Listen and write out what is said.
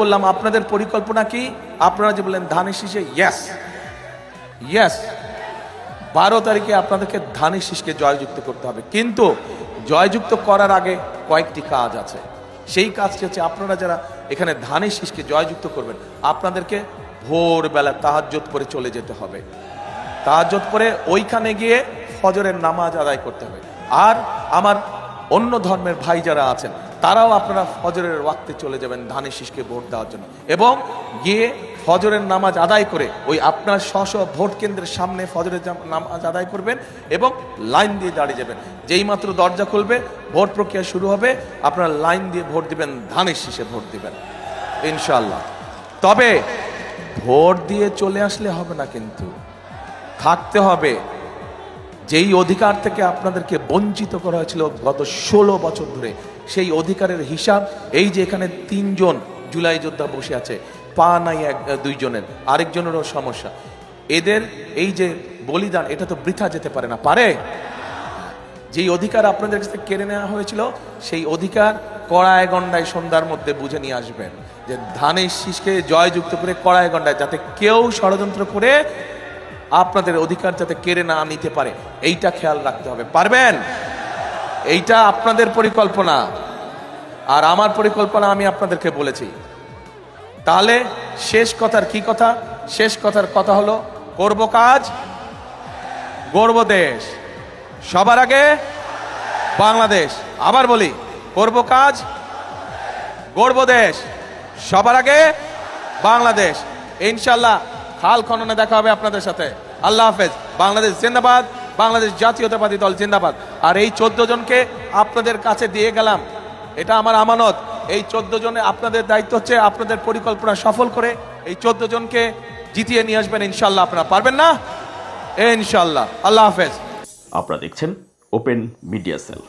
বললাম, আপনাদের পরিকল্পনা কি? আপনারা যে বললেন, ধানের শীষে ইয়েস ইয়েস বারো তারিখে আপনাদেরকে ধানের শীষকে জয়যুক্ত করতে হবে। কিন্তু জয়যুক্ত করার আগে কয়েকটি কাজ আছে। সেই কাজটি হচ্ছে আপনারা যারা এখানে ধানের শীষকে জয়যুক্ত করবেন, আপনাদেরকে ভোরবেলা তাহাজ্জত করে চলে যেতে হবে। তাহাজ্জত করে ওইখানে গিয়ে ফজরের নামাজ আদায় করতে হবে। আর আমার অন্য ধর্মের ভাই যারা আছেন তারাও আপনারা ফজরের ওয়াক্তে চলে যাবেন ধানের শীষকে ভোট দেওয়ার জন্য। এবং গিয়ে ফজরের নামাজ আদায় করে ওই আপনার স্ব ভোট কেন্দ্রের সামনে ফজরের নামাজ আদায় করবেন এবং লাইন দিয়ে দাঁড়িয়ে যাবেন। যেই মাত্র দরজা খুলবে, ভোট প্রক্রিয়া শুরু হবে, আপনারা লাইন দিয়ে ভোট দিবেন, ধানের শীষে ভোট দিবেন। ইনশাল্লাহ তবে ভোট দিয়ে চলে আসলে হবে না কিন্তু। থাকতে হবে। যেই অধিকার থেকে আপনাদেরকে বঞ্চিত করা হয়েছিল গত ষোলো বছর ধরে, সেই অধিকারের হিসাব, এই যে এখানে তিনজন জুলাই যোদ্ধা বসে আছে, পা নাই এক দুইজনের, আরেকজনেরও সমস্যা। এদের এই যে বলিদান, এটা তো বৃথা যেতে পারে না, পারে? যেই অধিকার আপনাদের কাছে কেড়ে নেওয়া হয়েছিল, সেই অধিকার কড়ায় গন্ডায় সন্ধ্যার মধ্যে বুঝে নিয়ে আসবেন। যে ধানের শীষকে জয়যুক্ত করে কড়ায় গন্ডায় যাতে কেউ ষড়যন্ত্র করে আপনাদের অধিকার যাতে কেড়ে না নিতে পারে, এইটা খেয়াল রাখতে হবে। পারবেন? এইটা আপনাদের পরিকল্পনা। আর আমার পরিকল্পনা আমি আপনাদেরকে বলেছি। তাহলে শেষ কথার কি কথা? শেষ কথার কথা হলো, করব কাজ গর্ব দেশ। সবার আগে বাংলাদেশ। আবার বলি, করব কাজ গর্ব দেশ। সবার আগে বাংলাদেশ। ইনশাল্লাহ খাল খননে দেখা হবে আপনাদের সাথে। আল্লাহ হাফেজ। বাংলাদেশ জিন্দাবাদ, বাংলাদেশ জাতীয়তাবাদী দল জিন্দাবাদ। আর এই চোদ্দ জনকে আপনাদের কাছে দিয়ে গেলাম। এটা আমার আমানত। এই চোদ্দ জনে আপনাদের দায়িত্ব হচ্ছে আপনাদের পরিকল্পনা সফল করে এই চোদ্দ জনকে জিতিয়ে নিয়ে আসবেন ইনশাল্লাহ আপনারা। পারবেন না? ইনশাল্লাহ আল্লাহ হাফেজ। আপনারা দেখছেন ওপেন মিডিয়া সেল